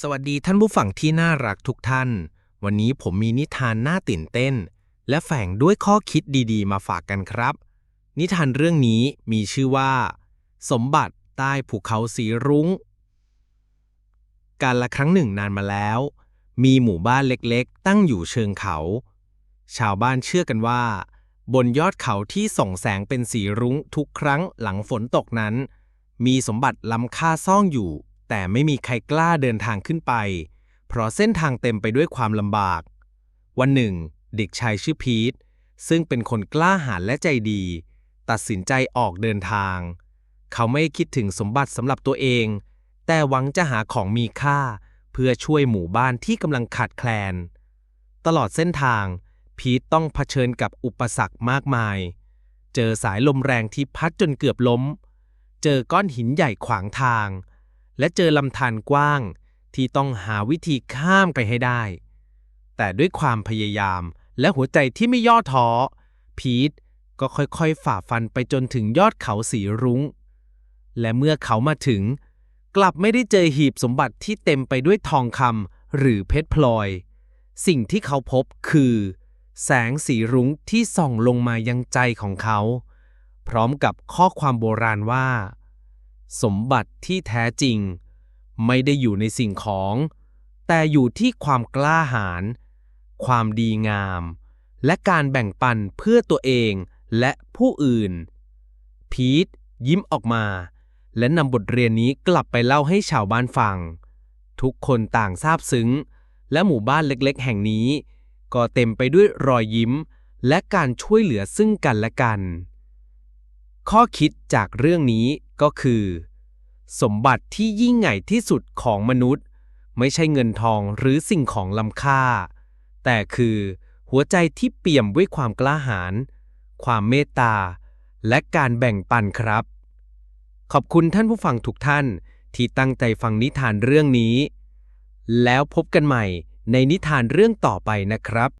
สวัสดีท่านผู้ฟังที่น่ารักทุกท่าน วันนี้ผมมีนิทานน่าตื่นเต้น และแฝงด้วยข้อคิดดีๆ มาฝากกันครับ นิทานเรื่องนี้มีชื่อว่า สมบัติใต้ภูเขาสีรุง้ง การละครั้งหนึ่งนานมาแล้ว มีหมู่บ้านเล็กๆ ตั้งอยู่เชิงเขา ชาวบ้านเชื่อกันว่า บนยอดเขาที่ส่องแสงเป็นสีรุ้งทุกครั้งหลังฝนตกนั้น มีสมบัติล้ำค่าซ่อนอยู่ แต่ไม่มีใครกล้าเดินทางขึ้นไป เพราะเส้นทางเต็มไปด้วยความลำบาก วันหนึ่ง เด็กชายชื่อพีทซึ่งเป็นคนกล้าหาญและใจดี ตัดสินใจออกเดินทาง เขาไม่คิดถึงสมบัติสำหรับตัวเอง แต่หวังจะหาของมีค่า เพื่อช่วยหมู่บ้านที่กำลังขาดแคลน ตลอดเส้นทาง พีทต้องเผชิญกับอุปสรรคมากมาย เจอสายลมแรงที่พัดจนเกือบล้ม เจอก้อนหินใหญ่ขวางทาง และเจอลำธารกว้าง ที่ต้องหาวิธีข้ามไปให้ได้ แต่ด้วยความพยายามและหัวใจที่ไม่ย่อท้อ พีทก็ค่อยๆ ฝ่าฟันไปจนถึงยอดเขาสีรุง้ง และเมื่อเขามาถึง กลับไม่ได้เจอหีบสมบัติที่เต็มไปด้วยทองคำหรือเพชรพลอย สิ่งที่เขาพบคือ แสงสีรุ้งที่ส่องลงมายังใจของเขา พร้อมกับข้อความโบราณว่า สมบัติที่แท้จริง ไม่ได้อยู่ในสิ่งของ แต่อยู่ที่ความกล้าหาญความดีงาม และการแบ่งปันเพื่อตัวเองและผู้อื่น พีทยิ้มออกมา และนำบทเรียนนี้กลับไปเล่าให้ชาวบ้านฟัง ทุกคนต่างซาบซึ้ง และหมู่บ้านเล็กๆ แห่งนี้ ก็เต็มไปด้วยรอยยิ้ม และการช่วยเหลือซึ่งกันและกัน ข้อคิดจากเรื่องนี้ก็คือ สมบัติที่ยิ่งใหญ่ที่สุดของมนุษย์ ไม่ใช่เงินทองหรือสิ่งของล้ำค่า แต่คือหัวใจที่เปี่ยมด้วยความกล้าหาญความเมตตา และการแบ่งปันครับ ขอบคุณท่านผู้ฟังทุกท่านที่ตั้งใจฟังนิทานเรื่องนี้ แล้วพบกันใหม่ในนิทานเรื่องต่อไปนะครับ